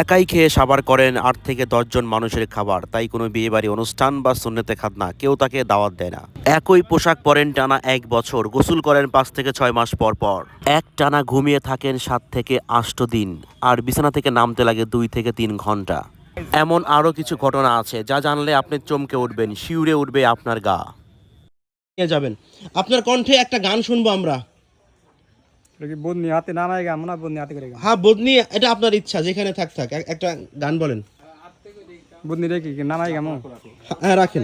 একাই খেয়ে সাবার করেন আট থেকে দশজন মানুষের খাবার। তাই কোনো বিয়েবাড়ি অনুষ্ঠান বা সুন্নতে খাতনা কেউ তাকে দাওয়াত দেয় না। একই পোশাক পরেন টানা এক বছর, গোসল করেন পাঁচ থেকে ছয় মাস পর পর। এক টানা ঘুমিয়ে থাকেন সাত থেকে আষ্ট দিন, আর বিছানা থেকে নামতে লাগে দুই থেকে তিন ঘণ্টা। এমন আরও কিছু ঘটনা আছে, যা জানলে আপনি চমকে উঠবেন, শিউরে উঠবে আপনার গা। যাবেন। আপনার কণ্ঠে একটা গান শুনব আমরা। বদনি হাতে নামাই গা মনে বদনি হাতে করে হ্যাঁ বদনি এটা আপনার ইচ্ছা যেখানে থাক থাক। একটা গান বলেন। বদনি রেখে কি নামাই গা মো? হ্যাঁ রাখেন।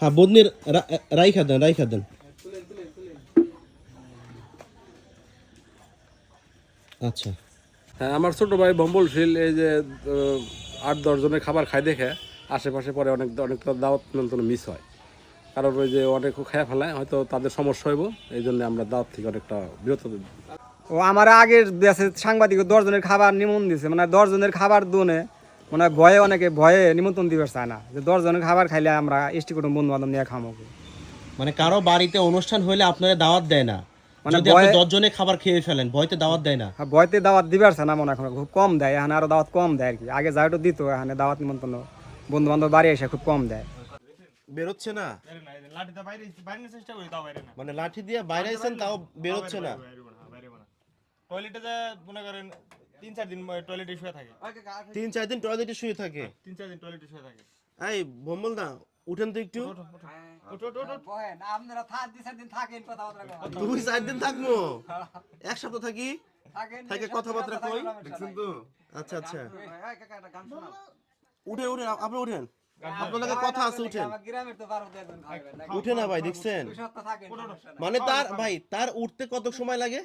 হ্যাঁ বদনির রা- রাইখা দেন রাইখা দেন। আচ্ছা। হ্যাঁ আমার ছোট ভাই বম্বলশীল এই যে আট দশ জনের খাবার খাই দেখে আশেপাশে পরে অনেক অনেকটা দাওয়াত মিস হয়। কারণ ওই যে অনেক খায় ফেলায় হয়তো তাদের সমস্যা হইব এই জন্য আমরা দাওয়াত থেকে অনেকটা বিরত। ও আমার আগের দেশে সাংবাদিক দশ জনের খাবার নিমন্ত্রণ দিছে মানে দশ জনের খাবার দোনে মানে ভয়ে অনেকে ভয়ে নিমন্ত্রণ দিবে চায় না যে দশ জনের খাবার খাইলে আমরা এসটি কুটুম বন্ধু বান্ধব নিয়ে খামো। মানে কারও বাড়িতে অনুষ্ঠান হইলে আপনারা দাওয়াত দেয় না। মানে যদি দশ জনে খাবার খেয়ে ফেলেন ভয়তে দাওয়াত দেয় না। ভয়তে দাওয়াত দিবে পারছে না মনে হয় এখন খুব কম দেয় এখানে আরও দাওয়াত কম দেয় আর কি। আগে যাইটো দিত এখানে দাওয়াত নিমন্ত্রণ বন্ধু বান্ধব বাড়ি এসে খুব কম দেয়। বেরোচ্ছে না। মানে লাঠি দিয়ে বাইরে আছেন তাও বেরোচ্ছে না। টয়লেটে যা মনে করেন তিন চার দিন টয়লেটে শুয়ে থাকে। তিন চার দিন টয়লেটে শুয়ে থাকে। তিন চার দিন টয়লেটে শুয়ে থাকে। এই ভম্বল দা উঠেন তো একটু। দুই চার দিন থাকব? এক সপ্তাহ থাকি? থাকে কথাবার্তা কই? আচ্ছা আচ্ছা। উঠে উঠেন আপনি উঠেন। আপনাদের কথা আছে উঠেন। উঠে না ভাই দেখছেন? মানে তার ভাই তার উঠতে কত সময় লাগে?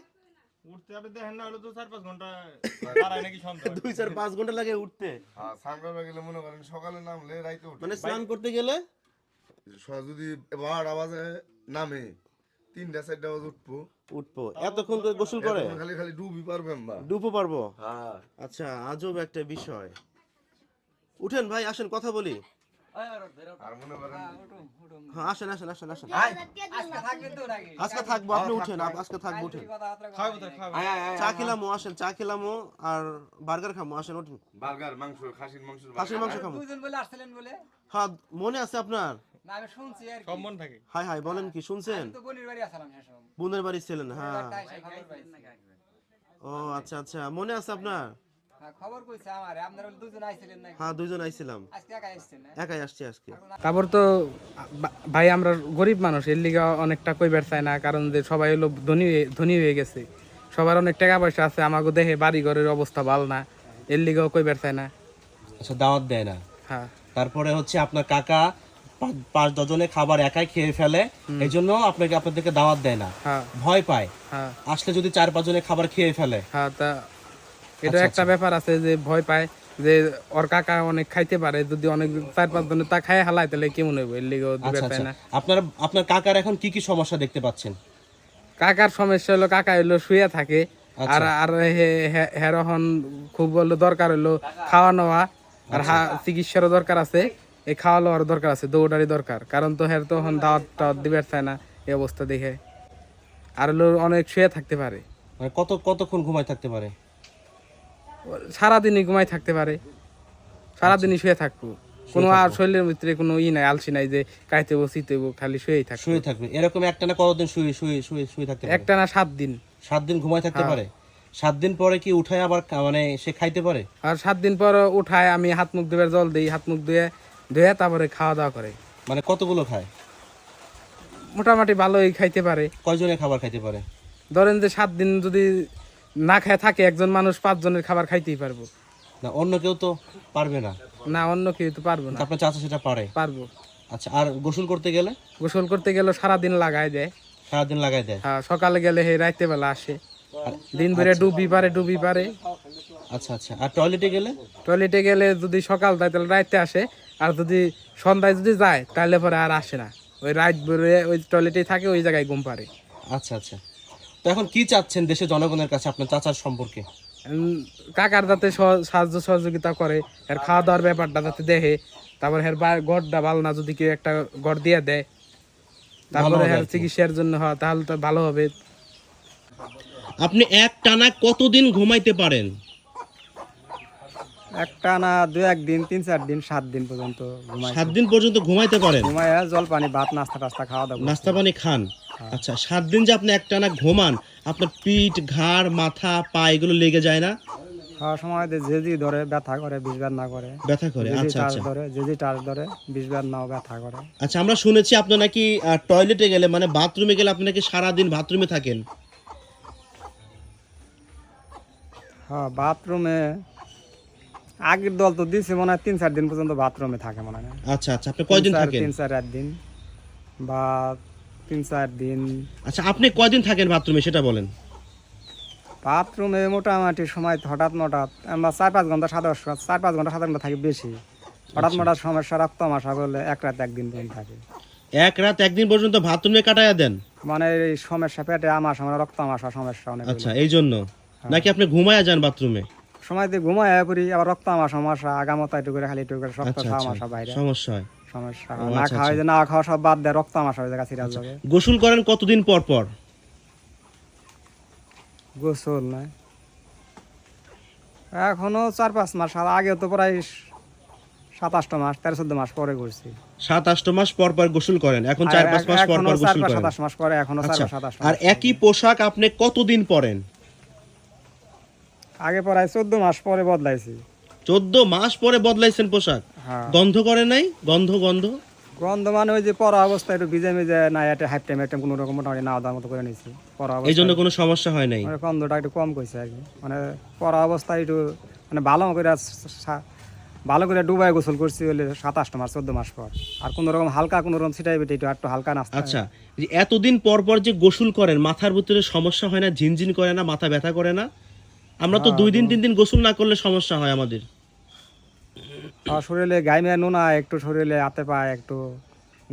উঠতে আপনি দেখেন না হলো তো চার পাঁচ ঘণ্টা দাঁড়ায় নাকি সন্ধ্যা। দুই চার পাঁচ ঘণ্টা লাগে উঠতে। স্নান করবে গেলে মনে করেন সকালে নামলে রাইতে উঠে। মানে স্নান করতে গেলে? যদি বারোটা বাজে নামে তিনটা চারটা বাজে উঠবো। উঠবো। এতক্ষণ করে গোসল করে? খালি খালি ডুবি পারবেন না। ডুবো পারব? হ্যাঁ। আচ্ছা আজব একটা বিষয়। উঠেন ভাই আসেন কথা বলি। আর মনে হ্যাঁ আসেন আসেন আসেন আসেন। আজকে থাকব আপনি উঠেন আজকে থাকব উঠেন। খাওয়াবো তো খাওয়াবো চা খেলামো আসেন চা খেলামো আর বার্গার খামো আসেন উঠেন। বার্গার মাংস খাসির মাংস খাসির মাংস খামো। দুজন বলে আসছিলেন বলে? হ্যাঁ মনে আছে আপনার? না আমি শুনছি আর সব মন থাকে। হাই হাই বলেন কি শুনছেন? বোনের বাড়ি ছিলেন হ্যাঁ। ও আচ্ছা আচ্ছা মনে আছে আপনার? হ্যাঁ, খবর কইছে আমার আপনারা বলে দুজন আইছিলেন নাকি? হ্যাঁ দুইজন আইছিলাম। আজকে একা এসছেন না একাই আসছি আজকে। তারপর তো ভাই আমরা গরিব মানুষ এর লিগে অনেকটা কইবার চাই না কারণ যে সবাই হলো ধনী ধনী হয়ে গেছে। সবার অনেক টাকা পয়সা আছে আমাকে দেখে বাড়ি ঘরের অবস্থা ভালো না এর লিগেও কইবার চাই না। আচ্ছা দাওয়াত দেয় না। হ্যাঁ। তারপরে হচ্ছে আপনার কাকা পাঁচ- পাঁচ ডজনে খাবার একাই খেয়ে ফেলে এই জন্য আপনাকে আপনাদেরকে দাওয়াত দেয় না। হ্যাঁ। ভয় পায়। হ্যাঁ। আসলে যদি চার পাঁচ জনে খাবার খেয়ে ফেলে হ্যাঁ তা এটা একটা ব্যাপার আছে যে ভয় পায় যে ওর কাকা অনেক খাইতে পারে যদি অনেক চার পাঁচ জনে তা খায় হালায় তাহলে কেমন হইব? এর দিবার আচ্ছা আচ্ছা। না। আপনার আপনার কাকার এখন কি কি সমস্যা দেখতে পাচ্ছেন? কাকার সমস্যা হলো কাকা হইল শুয়ে থাকে আচ্ছা। আর আর হেরহন খুব হলো দরকার হলো খাওয়া নেওয়া আর চিকিৎসারও দরকার আছে এই খাওয়া লওয়ার দরকার আছে দৌড়ারই দরকার। কারণ তো হের তখন দাওয়াত টাওয়াত দিবার চায় না এই অবস্থা দেখে। আর হলো অনেক শুয়ে থাকতে পারে। মানে কত কতক্ষণ ঘুমায় থাকতে পারে? সারাদিনই ঘুমাই থাকতে পারে। সারাদিনই শুয়ে থাকব। কোনো আর শরীরের ভিতরে কোনো ই নাই আলসি নাই যে কাইতে বসিতে খালি শুয়েই থাকবে। শুয়ে থাকবে। এরকম একটা না কতদিন শুয়ে শুয়ে শুয়ে শুয়ে থাকতে পারে? একটা না সাত দিন। সাত দিন ঘুমায় থাকতে হ্যাঁ। পারে? সাত দিন পরে কি উঠায় আবার মানে সে খাইতে পারে? আর সাত দিন পর উঠায় আমি হাত মুখ ধুয়ে জল দিই হাত মুখ ধুয়ে ধুয়ে তারপরে খাওয়া দাওয়া করে। মানে কতগুলো খায়? মোটামুটি ভালোই খাইতে পারে। কয়জনে খাবার খাইতে পারে? ধরেন যে সাত দিন যদি না খায় থাকে একজন মানুষ পাঁচ জনের খাবার খাইতেই পারব। না অন্য কেউ তো পারবে না। না অন্য কেউ তো পারব না। আপনার চাচা সেটা পারে? পারব। আচ্ছা আর গোসল করতে গেলে? গোসল করতে গেলে সারাদিন লাগাই দেয়। সারাদিন লাগাই দেয়? হ্যাঁ, সকালে গেলে হে রাইতে বেলা আসে দিন ভরে ডুবি পারে ডুবি পারে। আচ্ছা আচ্ছা। আর টয়লেটে গেলে? টয়লেটে গেলে যদি সকাল যায় তাহলে রাইতে আসে। আর যদি সন্ধ্যায় যদি যায় তাহলে পরে আর আসে না। ওই রাত ভরে ওই টয়লেটেই থাকে ওই জায়গায় ঘুম পারে। আচ্ছা আচ্ছা। তো এখন কি চাচ্ছেন দেশের জনগণের কাছে আপনার চাচার সম্পর্কে? কাকার যাতে সাহায্য সহযোগিতা করে এর খাওয়া দাওয়ার ব্যাপারটা যাতে দেখে তারপর হের বা- গড়টা ভালো না যদি কেউ একটা গড় দিয়ে দেয় তারপরে হের চিকিৎসার জন্য হয় তাহলে তো ভালো হবে। আপনি এক টানা কতদিন ঘুমাইতে পারেন? একটা না দু একদিন তিন চার দিন সাত দিন পর্যন্ত ঘুমাই সাত দিন পর্যন্ত ঘুমাইতে পারেন? জল পানি ভাত নাস্তা টাস্তা খাওয়া দাওয়া নাস্তা পানি খান? আচ্ছা সাত দিন যে আপনি একটানা ঘুমান আপনার পিঠ ঘাড় মাথা পা এগুলো লেগে যায় না? খাওয়ার সময় ধরে ব্যথা করে বিষ না করে। ব্যথা করে আচ্ছা আচ্ছা। ধরে টাচ ধরে নাও ব্যথা করে। আচ্ছা আমরা শুনেছি আপনি নাকি টয়লেটে গেলে মানে বাথরুমে গেলে আপনি নাকি সারাদিন বাথরুমে থাকেন? হ্যাঁ বাথরুমে আগের দল তো দিছে মনে হয় তিন চার দিন পর্যন্ত বাথরুমে থাকে মনে হয়। আচ্ছা আচ্ছা আপনি কয়দিন থাকেন? তিন চার এক দিন। বা তিন চার দিন। আচ্ছা আপনি কয়দিন থাকেন বাথরুমে সেটা বলেন। বাথরুমে মোটামুটি সময় হঠাৎ হঠাৎ আমরা চার পাঁচ ঘণ্টা সাত আট চার পাঁচ ঘণ্টা সাত ঘণ্টা থাকি বেশি। হঠাৎ আচ্ছা। হঠাৎ সমস্যা রক্ত মাসা বলে এক রাত একদিন পর্যন্ত থাকে। এক রাত একদিন পর্যন্ত বাথরুমে কাটায়া দেন? মানে এই সমস্যা পেটে আমার রক্ত আমাশা সমস্যা অনেক আচ্ছা এই জন্য? নাকি আপনি ঘুমায়া যান বাথরুমে? সময় দিয়ে ঘুমায় পড়ি আবার রক্ত আমাশা সমস্যা আগামতা একটু করে খালি একটু করে রক্ত আচ্ছা আচ্ছা। আমাশা বাইরে। সমস্যা হয়। সমস্যা। না আচ্ছা, খাওয়া যে না খাওয়া সব বাদ দেয় রক্ত আমাশা হয়ে যায় সিরিয়াস যাবে গোসল করেন কতদিন পর পর? গোসল নাই। এখনও চার পাঁচ মাস আগে তো প্রায় সাত সাতাশটা মাস তেরো চোদ্দ মাস পরে করছি। সাত আষ্ট মাস পর পর গোসল করেন? এখন চার পাঁচ মাস পর পর গোসল করেন? সাতাশ মাস পরে এখনও চার আচ্ছা আর একই পোশাক আপনি কতদিন পরেন? আগে প্রায় চোদ্দ মাস পরে বদলাইছি। চোদ্দ মাস পরে বদলাইছেন পোশাক? গন্ধ করে নাই? গন্ধ গন্ধ? গন্ধ মানে ওই যে পরা অবস্থা একটু ভিজে ভিজে না এটা হাইট টাইম টাইম কোনো রকম মোটামুটি না দেওয়ার মতো করে নিয়েছি। পরা এই জন্য কোনো সমস্যা হয় নাই? মানে গন্ধটা একটু কম করছে আর কি। মানে পরা অবস্থায় একটু মানে ভালো করে ভালো করে ডুবাই গোসল করছি হলে সাতাশটা মাস চোদ্দ মাস পর। আর কোনো রকম হালকা কোনো রকম ছিটাই বেটে একটু একটু হালকা নাস্তা। আচ্ছা এতদিন পর পর যে গোসল করেন মাথার ভিতরে সমস্যা হয় না ঝিনঝিন করে না মাথা ব্যথা করে না? আমরা তো দুই দিন তিন দিন গোসল না করলে সমস্যা হয় আমাদের। শরীরে গাইমে নোনা একটু শরীরে হাতে পায় একটু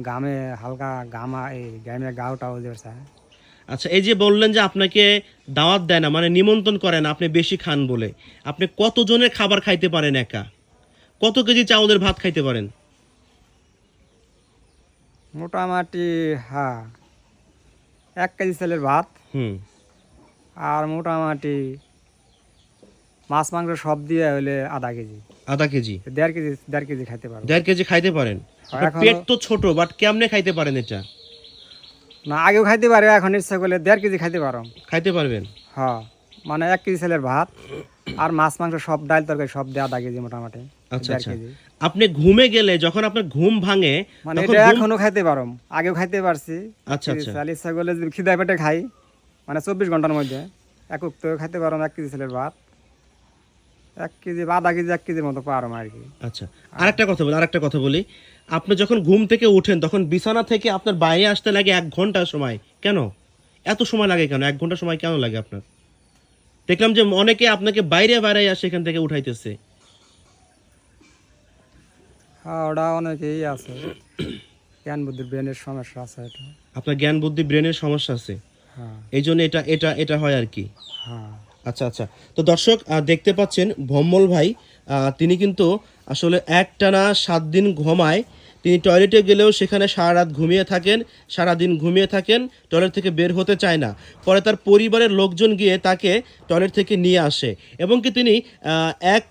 গামে হালকা গামা এই গাইমে গাওটাও যেছে আচ্ছা এই যে বললেন যে আপনাকে দাওয়াত দেয় না মানে নিমন্ত্রণ করে না আপনি বেশি খান বলে আপনি কতজনের খাবার খাইতে পারেন একা? কত কেজি চাউলের ভাত খাইতে পারেন? মোটামুটি হ্যাঁ এক কেজি চালের ভাত হুম। আর মোটামুটি মাছ মাংস সব দিয়ে হলে আধা কেজি। আধা কেজি। দেড় কেজি দেড় কেজি খাইতে পারব। দেড় কেজি খাইতে পারেন। পেট তো ছোট বাট কেমনে খাইতে পারেন এটা? না আগেও খাইতে পারে এখন ইচ্ছা করলে দেড় কেজি খাইতে পারো। খাইতে পারবেন? হ্যাঁ মানে এক কেজি চালের ভাত আর মাছ মাংস সব ডাল তরকারি সব দিয়ে আধা কেজি মোটামুটি আচ্ছা আচ্ছা। আপনি ঘুমে গেলে যখন আপনার ঘুম ভাঙে মানে এটা এখনও খাইতে পারো আগেও খাইতে পারছি। আচ্ছা, আচ্ছা। চাল ইচ্ছা করলে খিদায় পেটে খাই মানে চব্বিশ ঘণ্টার মধ্যে একক তো খাইতে পারো এক কেজি চালের ভাত। এক কেজি বা আধা কেজি এক কেজির মতো পারো আর কি। আচ্ছা আরেকটা কথা বলি আরেকটা কথা বলি। আপনি যখন ঘুম থেকে ওঠেন তখন বিছানা থেকে আপনার বাইরে আসতে লাগে এক ঘণ্টা সময়। কেন? এত সময় লাগে কেন? এক ঘণ্টা সময় কেন লাগে আপনার? দেখলাম যে অনেকে আপনাকে বাইরে বাইরে আসে এখান থেকে উঠাইতেছে। হ্যাঁ ওটা অনেকেই আছে। জ্ঞান বুদ্ধি ব্রেনের সমস্যা আছে এটা। আপনার জ্ঞান বুদ্ধি ব্রেনের সমস্যা আছে। হ্যাঁ। এই জন্য এটা এটা এটা হয় আর কি। হ্যাঁ। আচ্ছা আচ্ছা। তো দর্শক দেখতে পাচ্ছেন ভম্মল ভাই তিনি কিন্তু আসলে এক টানা সাত দিন ঘুমায়। তিনি টয়লেটে গেলেও সেখানে সারা রাত ঘুমিয়ে থাকেন সারা দিন ঘুমিয়ে থাকেন, টয়লেট থেকে বের হতে চায় না। পরে তার পরিবারের লোকজন গিয়ে তাকে টয়লেট থেকে নিয়ে আসে। এবং কি তিনি এক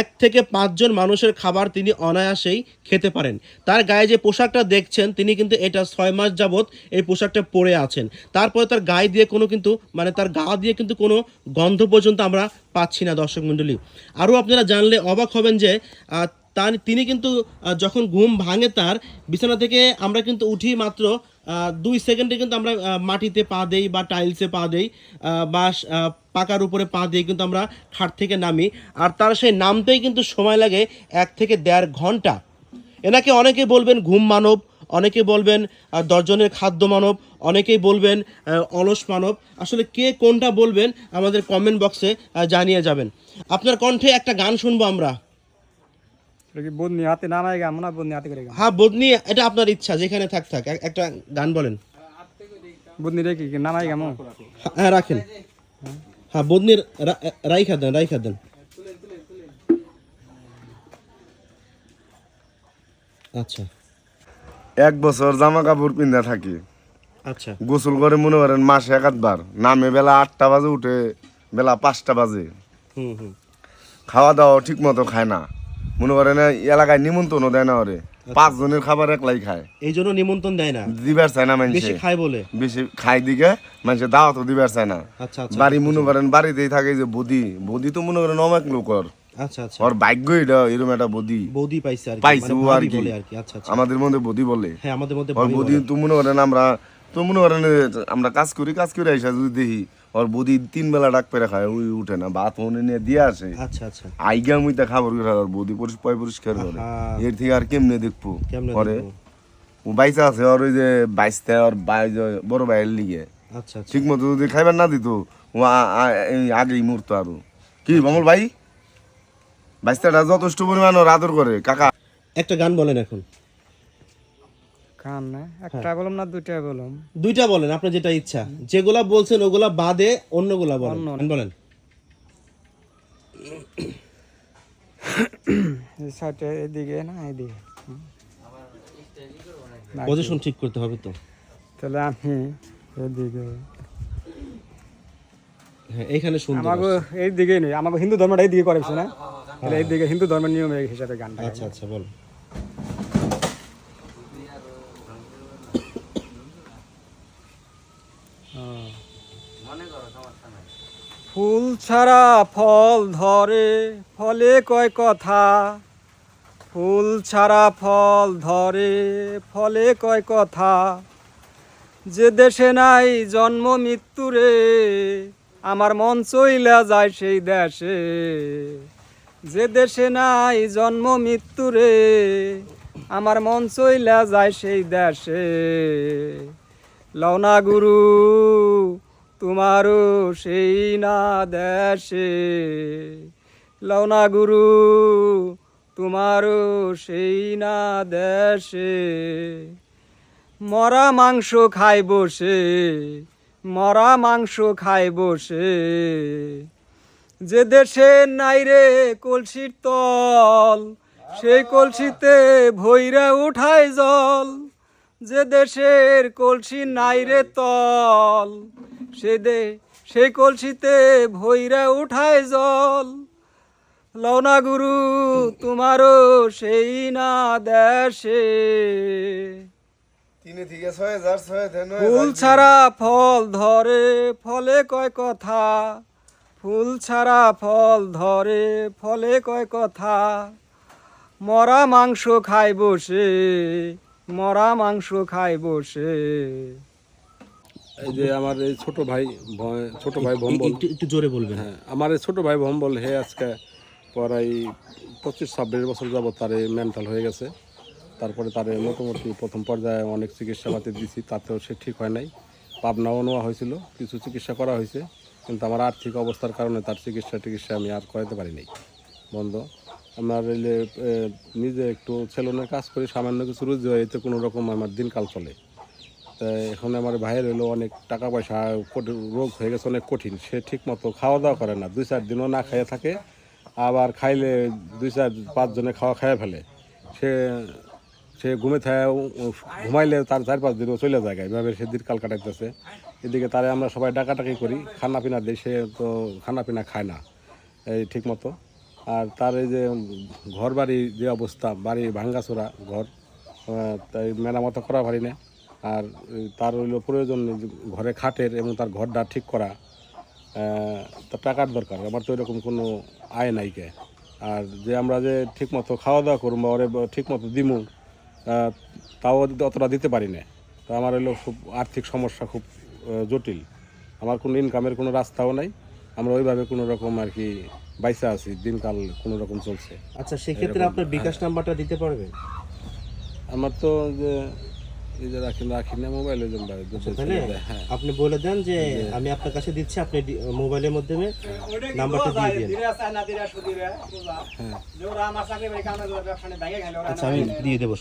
এক থেকে পাঁচজন মানুষের খাবার তিনি অনায়াসেই খেতে পারেন। তার গায়ে যে পোশাকটা দেখছেন, তিনি কিন্তু এটা ছয় মাস যাবৎ এই পোশাকটা পরে আছেন। তারপরে তার গায়ে দিয়ে কোনো কিন্তু মানে তার গা দিয়ে কিন্তু কোনো গন্ধ পর্যন্ত আমরা পাচ্ছি না, দর্শক মণ্ডলী। আরও আপনারা জানলে অবাক হবেন যে তার, তিনি কিন্তু যখন ঘুম ভাঙে তার, বিছানা থেকে আমরা কিন্তু উঠি মাত্র দুই সেকেন্ডে কিন্তু আমরা মাটিতে পা দেই বা টাইলসে পা দেই বা পাকার উপরে পা দিয়ে কিন্তু আমরা খাট থেকে নামি। আর তার সেই নামতেই কিন্তু সময় লাগে এক থেকে দেড় ঘণ্টা। এনাকে অনেকে বলবেন ঘুম মানব, অনেকে বলবেন দশজনের খাদ্য মানব, অনেকেই বলবেন অলস মানব। আসলে কে কোনটা বলবেন আমাদের কমেন্ট বক্সে জানিয়ে যাবেন। আপনার কণ্ঠে একটা গান শুনব আমরা। কি বদনি হাতে নামাই গা মনে হয় বদনি হাতে করে গা। হ্যাঁ বদনি এটা আপনার ইচ্ছা যেখানে থাক থাক এক- একটা গান বলেন। বদনি রেখে কি নামাই গা মো? হ্যাঁ রাখেন। হ্যাঁ বদনির রাইখা দেন রাইখা দেন। আচ্ছা। এক বছর জামা কাপড় পিন্ধা থাকি। আচ্ছা। গোসল করে মনে করেন মাসে এক আধবার নামে বেলা আটটা বাজে উঠে বেলা পাঁচটা বাজে। হুম হুম। খাওয়া দাওয়া ঠিক মতো খায় না। মনে করেন এলাকায় নিমন্ত্রণ দেয় না ওরে। পাঁচ জনের খাবার একলাই খায়। এই জন্য নিমন্ত্রণ দেয় না? দিবার চায় না বেশি খায় বলে? বেশি খাই দিকে মানুষের দাওয়াতও দিবার চায় না। আচ্ছা আচ্ছা। বাড়ি মনে করেন বাড়িতেই থাকে যে বদি। বদি তো মনে করেন অনেক লোকর। আচ্ছা আচ্ছা। ওর ভাগ্য এটা এরকম একটা বদি। বৌদি পাইছে আর পাইছে মানে ও আর কি। আচ্ছা আচ্ছা। আমাদের মধ্যে বদি বলে। হ্যাঁ আমাদের মধ্যে বদি তো মনে করেন আমরা তো মনে করেন আমরা কাজ করি কাজ করে আইসা যদি দেখি। ওর বদি তিন বেলা ডাক পেরে খায় ওই উঠে না ভাত মনে নিয়ে দিয়ে আসে। আচ্ছা আচ্ছা। আইগা মুইতা খাবার করে আর বদি পরিষ্কার পরিষ্কার করে। এর থেকে আর কেমনে দেখব? পরে ও বাইসা আছে ওর ওই যে বাইসতে ওর বাই বড় ভাইয়ের লিগে। আচ্ছা ঠিক মতো যদি খাইবার না দিত ও আগেই মরতো আরও। কি বমল ভাই? বাইসটাটা যথেষ্ট পরিমাণ ওর আদর করে কাকা। একটা গান বলেন এখন। কান না। একটা বললাম না দুইটা বললাম দুইটা বলেন আপনার যেটা ইচ্ছা। যেগুলা বলছেন ওগুলা বাদে অন্যগুলা বলেন। বলেন। সাইডে এদিকে না এদিকে। পজিশন ঠিক করতে হবে তো। তাহলে আমি এদিকে। হ্যাঁ এইখানে শুনতে আমাকে এই দিকে নেই আমাকে হিন্দু ধর্মটা এই দিকে না? তাহলে এই দিকে হিন্দু ধর্মের নিয়ম হিসাবে গানটা আচ্ছা আচ্ছা বল ফুল ছাড়া ফল ধরে, ফলে কয় কথা? ফুল ছাড়া ফল ধরে, ফলে কয় কথা? যে দেশে নাই জন্ম মৃত্যুরে আমার মন চইলা যায় সেই দেশে। যে দেশে নাই জন্ম মৃত্যুরে আমার মন চইলা যায় সেই দেশে। লওনা গুরু তোমারও সেই না দেশে। লওনা গুরু, তোমারও সেই না দেশে। মরা মাংস খাই বসে মরা মাংস খাই বসে যে দেশে নাই রে কলসির তল, সেই কলসিতে ভৈরা উঠায় জল। যে দেশের কলসি নাই রে তল সে দে সেই কলসিতে ভৈরা উঠায় জল। লওনা গুরু তোমারও সেই না দেশে। ফুল ছাড়া ফল ধরে ফলে কয় কথা। ফুল ছাড়া ফল ধরে ফলে কয় কথা। মরা মাংস খাই বসে মরা মাংস খাই বসে এই যে আমার এই ছোট ভাই ছোট ভাই ভম্বল। একটু জোরে বলবেন। হ্যাঁ আমার এই ছোট ভাই ভম্বল হে আজকে প্রায় পঁচিশ ছাব্বিশ বছর যাবত তার মেন্টাল হয়ে গেছে। তারপরে তার মোটামুটি প্রথম পর্যায়ে অনেক চিকিৎসা চিকিৎসাপাতি দিছি তাতেও সে ঠিক হয় নাই। পাবনাও নেওয়া হয়েছিল কিছু চিকিৎসা করা হয়েছে কিন্তু আমার আর্থিক অবস্থার কারণে তার চিকিৎসা টিকিৎসা আমি আর করাতে পারি নাই। বন্ধ। আমার নিজে একটু সেলুনের কাজ করি সামান্য কিছু রুজি হয় এতে কোনো রকম আমার দিনকাল চলে। এখন আমার ভাইয়ের হলো অনেক টাকা পয়সা রোগ হয়ে গেছে, অনেক কঠিন। সে ঠিক মতো খাওয়া দাওয়া করে না। দুই চার দিনও না খেয়ে থাকে, আবার খাইলে দুই চার পাঁচজনে খাওয়া খেয়ে ফেলে। সে সে ঘুমে থাকে ঘুমাইলে তার চার পাঁচ দিনও চলে যায় এভাবে সে দিন কাল কাটাইতেছে। এদিকে তারে আমরা সবাই ডাকাটাকি করি খানা পিনা দিই সে তো খানা পিনা খায় না, এই ঠিক মতো আর তার এই যে ঘর বাড়ি যে অবস্থা, বাড়ি ভাঙ্গাচোরা ঘর তাই মেরামতো করা পারি না। আর তার হইল প্রয়োজন ঘরে খাটের এবং তার ঘরটা ঠিক করা তার টাকার দরকার। আমার তো এরকম কোনো আয় নাই কে। আর যে আমরা যে ঠিক মতো খাওয়া দাওয়া করব বা ওরে ঠিক মতো দিমু তাও অতটা দিতে পারি না। তো আমার হলো খুব আর্থিক সমস্যা খুব জটিল। আমার কোনো ইনকামের কোনো রাস্তাও নাই। আমরা ওইভাবে কোনো রকম আর কি বাইসা আছি দিনকাল কোনো রকম চলছে। আচ্ছা সেক্ষেত্রে আপনার বিকাশ নাম্বারটা দিতে পারবেন? আমার তো যে যে রাখি রাখি না মোবাইলের জন্য হ্যাঁ। আপনি বলে দেন যে আমি আপনার কাছে দিচ্ছি আপনি মোবাইলের মাধ্যমে নাম্বারটা দিয়ে দিন। আচ্ছা আমি দিয়ে দেবো